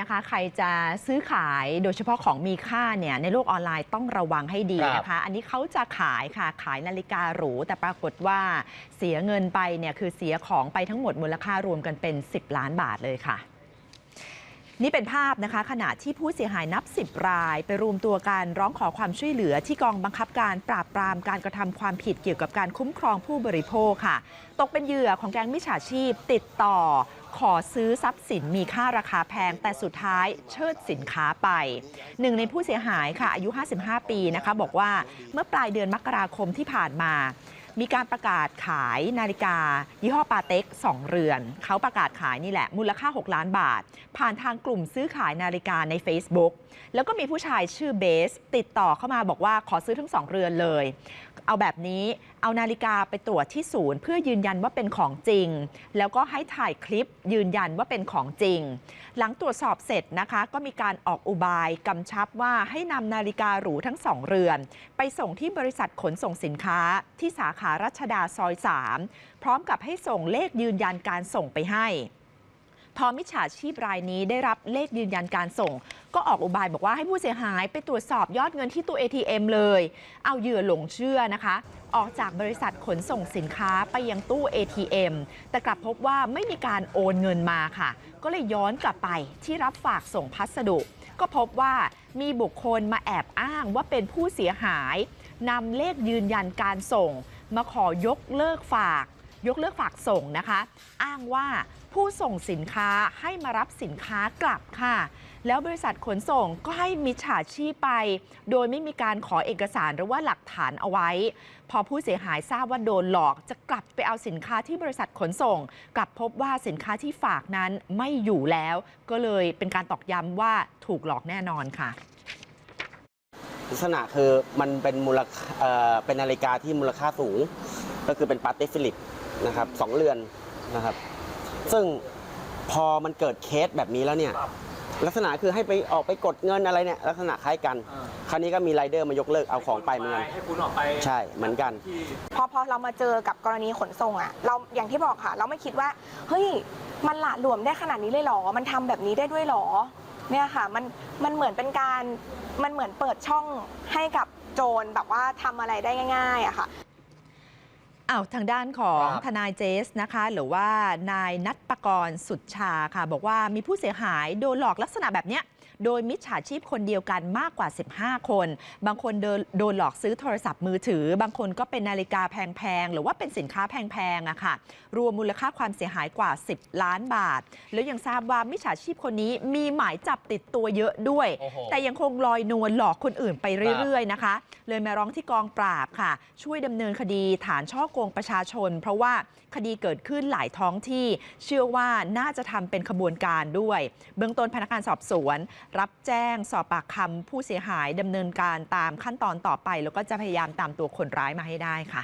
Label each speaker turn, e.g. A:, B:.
A: นะคะ ใครจะซื้อขายโดยเฉพาะของมีค่าเนี่ยในโลกออนไลน์ต้องระวังให้ดีนะคะ อันนี้เขาจะขายค่ะขายนาฬิกาหรู แต่ปรากฏว่าเสียเงินไปเนี่ยคือเสียของไปทั้งหมดมูลค่ารวมกันเป็น 10 ล้านบาทเลยค่ะ นี่เป็นภาพนะคะ ขณะที่ผู้เสียหายนับ 10 ราย ไปรวมตัวกันร้องขอความช่วยเหลือที่กองบังคับการปราบปรามการกระทำความผิดเกี่ยวกับการคุ้มครองผู้บริโภคค่ะ ตกเป็นเหยื่อของแก๊งมิจฉาชีพติดต่อขอซื้อทรัพย์สินมีค่าราคาแพง แต่สุดท้ายเชิดสินค้าไป หนึ่งในผู้เสียหายค่ะอายุ 55 ปีนะคะ บอกว่าเมื่อปลายเดือนมกราคมที่ผ่านมา มีการประกาศขายนาฬิกา ยี่ห้อปาเต็ก 2 เรือน เขาประกาศขายนี่แหละ มูลค่า 6 ล้านบาท ผ่านทางกลุ่มซื้อขายนาฬิกาใน Facebook แล้วก็มีผู้ชายชื่อเบส ติดต่อเข้ามาบอกว่าขอซื้อทั้ง 2 เรือนเลย เอาแบบนี้เอานาฬิกาไปตรวจที่ศูนย์ เพื่อยืนยันว่าเป็นของจริง แล้วก็ให้ถ่ายคลิปยืนยันว่าเป็นของจริง หลังตรวจสอบเสร็จนะคะ ก็มีการออกอุบายกำชับว่าให้นำนาฬิกาหรูทั้งสองเรือน ไปส่งที่บริษัทขนส่งสินค้าที่สาขาารัชดาซอย 3 พร้อมกับให้ส่งเลขยืนยันการส่งไปให้ พอมิจฉาชีพรายนี้ได้รับเลขยืนยันการส่ง ก็ออกอุบายบอกว่าให้ผู้เสียหายไปตรวจสอบยอดเงินที่ตู้ ATM เลย เอาเหยื่อหลงเชื่อนะคะ ออกจากบริษัทขนส่งสินค้าไปยังตู้ ATM แต่กลับพบว่าไม่มีการโอนเงินมาค่ะ ก็เลยย้อนกลับไปที่รับฝากส่งพัสดุก็พบว่ามีบุคคลมาแอบอ้างว่าเป็นผู้เสียหายนำเลขยืนยันการส่ง มาขอยกเลิกฝาก ยกเลิกฝากส่งนะคะ อ้างว่าผู้ส่งสินค้าให้มารับสินค้ากลับค่ะ แล้วบริษัทขนส่งก็ให้มิจฉาชีพไป โดยไม่มีการขอเอกสารหรือว่าหลักฐานเอาไว้ พอผู้เสียหายทราบว่าโดนหลอกจะกลับไปเอาสินค้าที่บริษัทขนส่ง กลับพบว่าสินค้าที่ฝากนั้นไม่อยู่แล้ว ก็เลยเป็นการตอกย้ำว่าถูกหลอกแน่นอนค่ะ
B: ลักษณะคือมันเป็นมูลค่าเอ่อเป็นนาฬิกาที่มูลค่าสูง ก็คือเป็นปาเต้ฟิลิปนะครับสองเรือนนะครับ ซึ่งพอมันเกิดเคสแบบนี้แล้วเนี่ย ลักษณะคือให้ไปออกไปกดเงินอะไรเนี่ยลักษณะคล้ายกัน
C: อ่า
B: คราวนี้ก็มีไรเดอร์มายกเลิกเอาของไปเหมือนกัน
C: ให้คุณออกไป
B: ใช่เหมือนกัน
C: ที่
D: พอพอเรามาเจอกับกรณีขนส่งอะเราอย่างที่บอกค่ะ เราไม่คิดว่า เฮ้ย มันหละหลวมได้ขนาดนี้เลยเหรอ มันทำแบบนี้ได้ด้วยเหรอ เนี่ยค่ะมันมันเหมือนเป็นการมันเหมือนเปิดช่องให้กับโจรแบบว่าทำอะไรได้ง่ายๆอะค่ะ
A: อ้าวทางด้านของ
C: ครับ
A: ทนายเจสนะคะ หรือว่านายนัทปกรณ์สุดชาค่ะ บอกว่ามีผู้เสียหายโดนหลอกลักษณะแบบเนี้ย โดยมิจฉาชีพคนเดียวกันมากกว่า 15 คน บางคนเดินโดนหลอกซื้อโทรศัพท์มือถือ บางคนก็เป็นนาฬิกาแพงๆ หรือว่าเป็นสินค้าแพงๆอะค่ะ รวมมูลค่าความเสียหายกว่า 10 ล้านบาท แล้วยังทราบว่ามิจฉาชีพคนนี้มีหมายจับติดตัวเยอะด้วย
C: โอ้โห
A: แต่ยังคงลอยนวลหลอกคนอื่นไปเรื่อยๆนะคะ เลยมาร้องที่กองปราบค่ะ ช่วยดำเนินคดีฐานช่อโกงประชาชน เพราะว่าคดีเกิดขึ้นหลายท้องที่ เชื่อว่าน่าจะทำเป็นขบวนการด้วย เบื้องต้นพนักงานสอบสวนรับแจ้งสอบปากคำผู้เสียหายดำเนินการตามขั้นตอนต่อไป แล้วก็จะพยายามตามตัวคนร้ายมาให้ได้ค่ะ